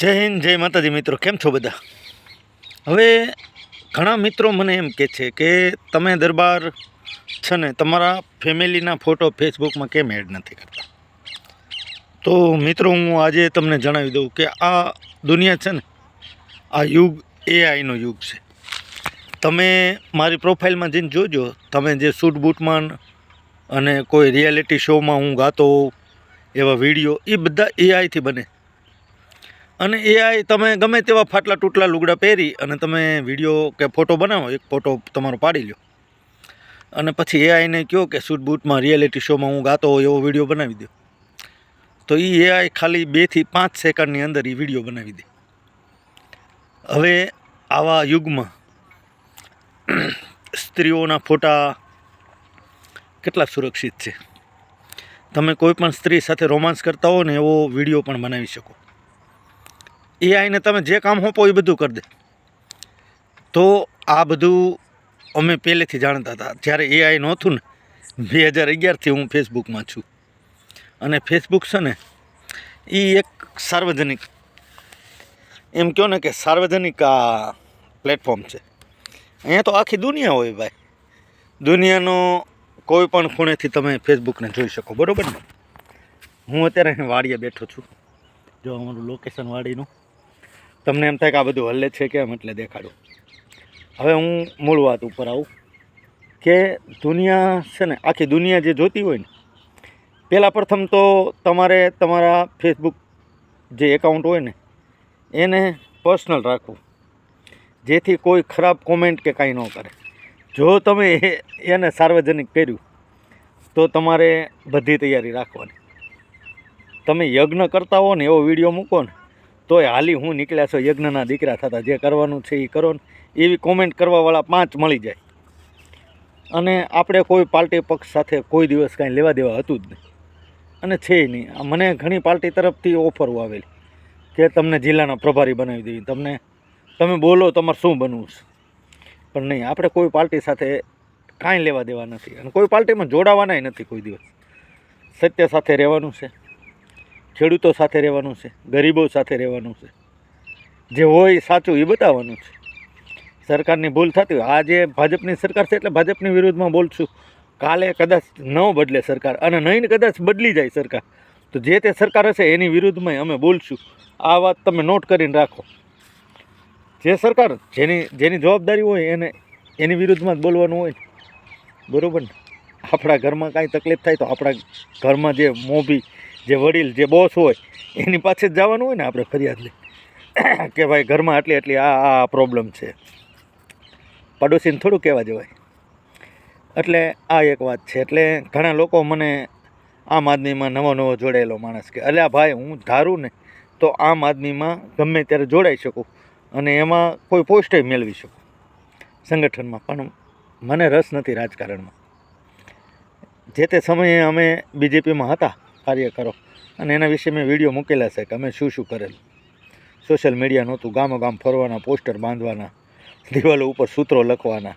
જય હિન્દ, જય માતાજી. મિત્રો, કેમ છો બધા? હવે ઘણા મિત્રો મને એમ કહે છે કે તમે દરબાર છે ને, તમારા ફેમિલીના ફોટો ફેસબુકમાં કેમ એડ નથી કરતા? તો મિત્રો, હું આજે તમને જણાવી દઉં કે આ દુનિયા છે ને, આ યુગ એઆઈનો યુગ છે. તમે મારી પ્રોફાઇલમાં જઈને જોજો. તમે જે શૂટ બૂટમાં અને કોઈ રિયાલિટી શોમાં હું ગાતો એવા વીડિયો, એ બધા એઆઈથી બને. અને એઆઈ તમે ગમે તેવા ફાટલા તૂટલા લુગડા પહેરી અને તમે વીડિયો કે ફોટો બનાવો, એક ફોટો તમારો પાડી લો અને પછી એઆઈને કહો કે શૂટ બૂટમાં રિયાલિટી શોમાં હું ગાતો હોય એવો વીડિયો બનાવી દો. તો એ એઆઈ ખાલી બેથી પાંચ સેકન્ડની અંદર એ વીડિયો બનાવી દે. હવે આવા યુગમાં સ્ત્રીઓના ફોટા કેટલા સુરક્ષિત છે? તમે કોઈ પણ સ્ત્રી સાથે રોમાન્સ કરતા હો ને એવો વીડિયો પણ બનાવી શકો. એઆઈને તમે જે કામ હોપો એ બધું કરી દે. તો આ બધું અમે પહેલેથી જાણતા હતા. જ્યારે એઆઈ નહોતું ને, બે હજાર અગિયારથી હું ફેસબુકમાં છું. અને ફેસબુક છે ને એ એક સાર્વજનિક, એમ કહો ને કે સાર્વજનિક આ પ્લેટફોર્મ છે. અહીંયા તો આખી દુનિયા હોય ભાઈ. દુનિયાનો કોઈ પણ ખૂણેથી તમે ફેસબુકને જોઈ શકો, બરાબર ને? હું અત્યારે અહીં વાડીએ બેઠો છું. જો અમારું લોકેશન વાડીનું. તમને એમ થાય કે આ બધું હલ્લે છે કેમ એટલે દેખાડું. હવે હું મૂળ વાત ઉપર આવું કે દુનિયા છે ને, આખી દુનિયા જે જોતી હોય ને, પહેલાં પ્રથમ તો તમારે તમારા ફેસબુક જે એકાઉન્ટ હોય ને, એને પર્સનલ રાખવું. જેથી કોઈ ખરાબ કોમેન્ટ કે કાંઈ ન કરે. જો તમે એને સાર્વજનિક કર્યું, તો તમારે બધી તૈયારી રાખવાની. તમે યજ્ઞ કરતા હો ને એવો વીડિયો મૂકો ને તોય હાલી હું નીકળ્યા છો યજ્ઞના દીકરા થતા જે કરવાનું છે એ કરો ને. એવી કોમેન્ટ કરવાવાળા પાંચ મળી જાય. અને આપણે કોઈ પાર્ટી પક્ષ સાથે કોઈ દિવસ કાંઈ લેવા દેવા હતું જ નહીં. અને છે નહીં. મને ઘણી પાર્ટી તરફથી ઓફરો આવેલી. કે તમને જિલ્લાના પ્રભારી બનાવી દેવી. તમને, તમે બોલો તમારે શું બનવું છે. પણ નહીં, આપણે કોઈ પાર્ટી સાથે કાંઈ લેવા દેવા નથી. અને કોઈ પાર્ટીમાં જોડાવાનાય નથી કોઈ દિવસ. સત્ય સાથે રહેવાનું છે. ખેડૂતો સાથે રહેવાનું છે, ગરીબો સાથે રહેવાનું છે. જે હોય સાચું, એ બતાવવાનું છે. સરકારની ભૂલ થતી હોય. આ જે ભાજપની સરકાર છે એટલે ભાજપની વિરુદ્ધમાં બોલશું. કાલે કદાચ ન બદલે સરકાર અને નહીં કદાચ બદલી જાય સરકાર. તો જે તે સરકાર હશે એની વિરુદ્ધમાં અમે બોલશું. આ વાત તમે નોટ કરીને રાખો. જે સરકાર જેની જેની જવાબદારી હોય એને, એની વિરુદ્ધમાં જ બોલવાનું હોય. બરાબર ને? આપણા ઘરમાં કાંઈ તકલીફ થાય તો આપણા ઘરમાં જે મોભી જે વડીલ, જે બોસ હોય, એની પાસે જ જવાનું હોય ને આપણે ફરિયાદ લઈ. કે ભાઈ ઘરમાં આટલી આટલી આ આ પ્રોબ્લેમ છે. પડોશીને થોડું કહેવા જવાય એટલે આ એક વાત છે. એટલે ઘણા લોકો મને આમ આદમીમાં નવો નવો જોડાયેલો માણસ કે, અલ્યા ભાઈ, હું ધારું ને તો આમ આદમીમાં ગમે ત્યારે જોડાઈ શકું અને એમાં કોઈ પોસ્ટે મેળવી શકું. સંગઠનમાં પણ મને રસ નથી રાજકારણમાં. જે તે સમયે અમે બીજેપીમાં હતા કાર્યકરો અને એના વિશે મેં વીડિયો મૂકેલા છે કે અમે શું શું કરેલું. સોશિયલ મીડિયા નહોતું. ગામો ગામ ફરવાના, પોસ્ટર બાંધવાના, દિવાલો ઉપર સૂત્રો લખવાના,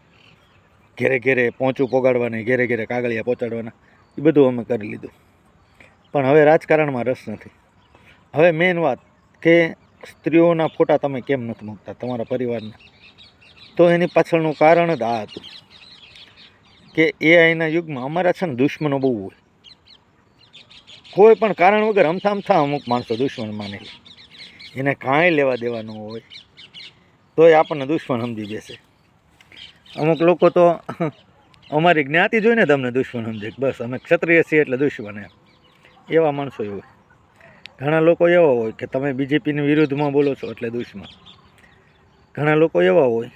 ઘેરે ઘેરે પહોંચું પોગાડવાના, ઘેરે ઘેરે કાગળિયા પહોંચાડવાના એ બધું અમે કરી લીધું. પણ હવે રાજકારણમાં રસ નથી. હવે મેઇન વાત કે સ્ત્રીઓના ફોટા તમે કેમ નથી મૂકતા તમારા પરિવારના? તો એની પાછળનું કારણ જ આ હતું કે એઆઈના યુગમાં અમારા છે ને દુશ્મનો બહુ હોય. કોઈ પણ કારણ વગર અમથા અમથા અમુક માણસો દુશ્મન માને એને કાંઈ લેવા દેવાનું હોય, તોય આપણને દુશ્મન સમજી બેસે. અમુક લોકો તો અમારી જ્ઞાતિ જોઈને તમને દુશ્મન સમજે બસ, અમે ક્ષત્રિય છીએ એટલે દુશ્મન એમ. એવા માણસો હોય ઘણા લોકો એવા હોય કે તમે બીજેપીની વિરુદ્ધમાં બોલો છો એટલે દુશ્મન. ઘણા લોકો એવા હોય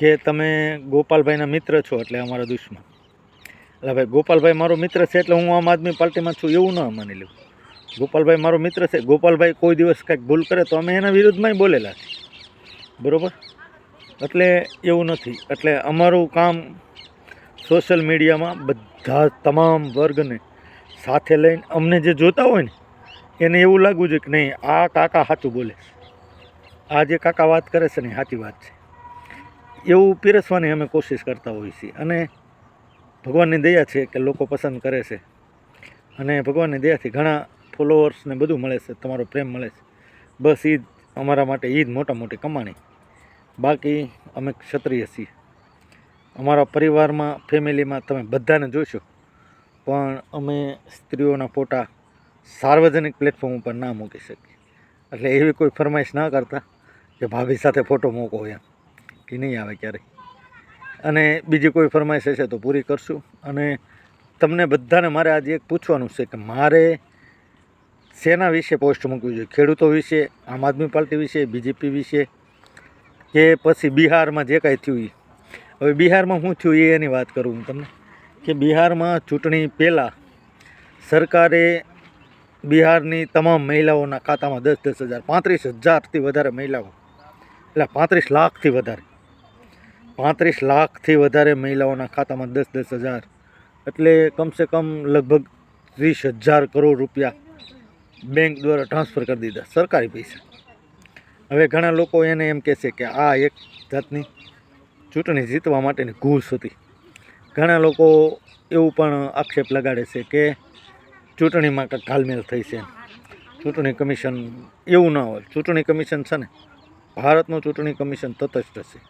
કે તમે ગોપાલભાઈના મિત્ર છો એટલે અમારા દુશ્મન. એટલે ભાઈ, ગોપાલભાઈ મારો મિત્ર છે એટલે હું આમ આદમી પાર્ટીમાં છું એવું ન માની લેવું ગોપાલભાઈ મારો મિત્ર છે. ગોપાલભાઈ કોઈ દિવસ કંઈક ભૂલ કરે તો અમે એના વિરુદ્ધમાંય બોલેલા છે. બરાબર? એટલે એવું નથી. એટલે અમારું કામ સોશિયલ મીડિયામાં બધા તમામ વર્ગને સાથે લઈને અમને જે જોતા હોય ને, એને એવું લાગવું જોઈએ કે નહીં, આ કાકા સાચું બોલે છે. આ જે કાકા વાત કરે છે ને સાચી વાત છે. એવું પીરસવાની અમે કોશિશ કરતા હોઈએ છીએ. અને ભગવાનની દયા છે કે લોકો પસંદ કરે છે. અને ભગવાનની દયાથી ઘણા ફોલોઅર્સને બધું મળે છે, તમારો પ્રેમ મળે છે. બસ એ અમારા માટે જ મોટા મોટી કમાણી. બાકી અમે ક્ષત્રિય છીએ. અમારા પરિવારમાં, ફેમિલીમાં તમે બધાને જોશો. પણ અમે સ્ત્રીઓના ફોટા સાર્વજનિક પ્લેટફોર્મ ઉપર ના મૂકી શકીએ. એટલે એવી કોઈ ફરમાઈશ ના કરતા કે ભાભી સાથે ફોટો મૂકો એમ. કે નહીં આવે ક્યારેય. અને બીજી કોઈ ફરમાઈશ હશે તો પૂરી કરશું. અને તમને બધાને મારે આજે એક પૂછવાનું છે કે મારે શેના વિશે પોસ્ટ મૂકવી જોઈએ? ખેડૂતો વિશે, આમ આદમી પાર્ટી વિશે, બીજેપી વિશે, કે પછી બિહારમાં જે કાંઈ થયું એ હવે બિહારમાં શું થયું એ એની વાત કરું હું તમને. કે બિહારમાં ચૂંટણી પહેલાં સરકારે બિહારની તમામ મહિલાઓના ખાતામાં દસ દસ હજાર, પાંત્રીસ હજારથી વધારે મહિલાઓ, એટલે પાંત્રીસ લાખથી વધારે પાંત્રીસ લાખથી વધારે મહિલાઓના ખાતામાં દસ દસ હજાર. એટલે કમસે કમ લગભગ ત્રીસ હજાર કરોડ રૂપિયા બેંક દ્વારા ટ્રાન્સફર કરી દીધા, સરકારી પૈસા. હવે ઘણા લોકો એને એમ કહેશે કે આ એક જાતની ચૂંટણી જીતવા માટેની ઘૂસ હતી. ઘણા લોકો એવું પણ આક્ષેપ લગાડે છે કે ચૂંટણીમાં કાંઈક ઘાલમેલ થઈ છે. ચૂંટણી કમિશન એવું ના હોય. ચૂંટણી કમિશન છે ને, ભારતનું ચૂંટણી કમિશન તટસ્થ છે.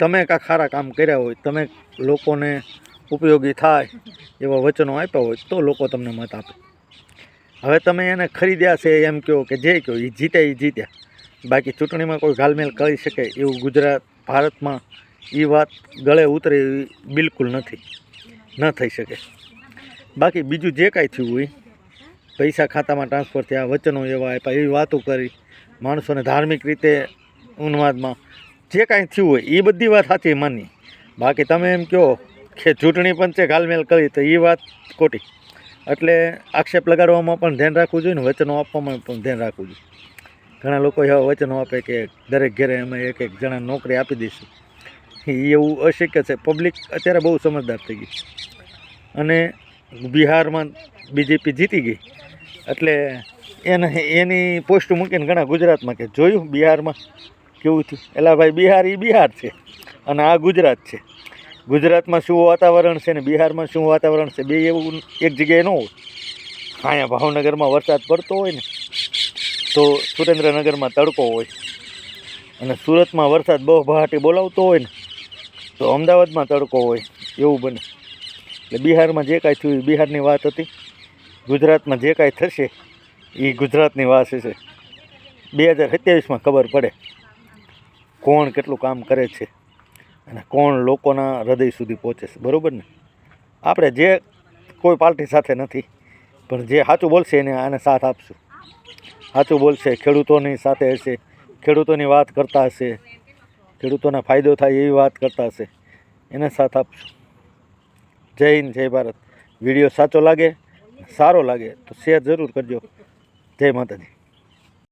તમે કાંઈ ખારા કામ કર્યા હોય, તમે લોકોને ઉપયોગી થાય એવા વચનો આપ્યા હોય, તો લોકો તમને મત આપે. હવે તમે એને ખરીદ્યા છે એમ કહો કે જે કહો એ જીત્યા એ જીત્યા. બાકી ચૂંટણીમાં કોઈ ઘાલમેલ કરી શકે એવું ગુજરાત, ભારતમાં એ વાત ગળે ઉતરે એવી બિલકુલ નથી, ન થઈ શકે. બાકી બીજું જે કાંઈ થયું હોય, પૈસા ખાતામાં ટ્રાન્સફર થયા, વચનો એવા આપ્યા, એવી વાતો કરી, માણસોને ધાર્મિક રીતે ઉન્માદમાં જે કાંઈ થયું હોય એ બધી વાત સાચી, માની. બાકી તમે એમ કહો કે ચૂંટણી પંચે ગાલમેલ કરી, તો એ વાત ખોટી. એટલે આક્ષેપ લગાડવામાં પણ ધ્યાન રાખવું જોઈએ ને, વચનો આપવામાં પણ ધ્યાન રાખવું જોઈએ. ઘણા લોકો એવા વચનો આપે કે દરેક ઘરે અમે એક એક જણા નોકરી આપી દઈશું. એવું અશક્ય છે. પબ્લિક અત્યારે બહુ સમજદાર થઈ ગઈ. અને બિહારમાં બીજેપી જીતી ગઈ. એટલે એને, એની પોસ્ટ મૂકીને ઘણા ગુજરાતમાં કે જોયું, બિહારમાં કેવું થયું? એલા ભાઈ, બિહાર એ બિહાર છે અને આ ગુજરાત છે. ગુજરાતમાં શું વાતાવરણ છે ને બિહારમાં શું વાતાવરણ છે? બે એવું એક જગ્યાએ ન હોય. અહીંયા ભાવનગરમાં વરસાદ પડતો હોય ને, તો સુરેન્દ્રનગરમાં તડકો હોય. અને સુરતમાં વરસાદ બહુ બહાટી બોલાવતો હોય ને, તો અમદાવાદમાં તડકો હોય. એવું બને. એટલે બિહારમાં જે કાંઈ થયું એ બિહારની વાત હતી. ગુજરાતમાં જે કાંઈ થશે એ ગુજરાતની વાત છે બે હજાર સત્યાવીસમાં ખબર પડે. કોણ કેટલું કામ કરે છે અને કોણ લોકોના હૃદય સુધી પહોંચે છે. બરાબર ને? આપણે જે કોઈ પાર્ટી સાથે નથી, પણ જે સાચું બોલશે એને આને સાથ આપશું. સાચું બોલશે, ખેડૂતોની સાથે હશે, ખેડૂતોની વાત કરતા હશે, ખેડૂતોને ફાયદો થાય એવી વાત કરતા હશે, એને સાથ આપશું. જય હિન્દ, જય ભારત. વીડિયો સાચો લાગે, સારો લાગે, તો શેર જરૂર કરજો. જય માતાજી.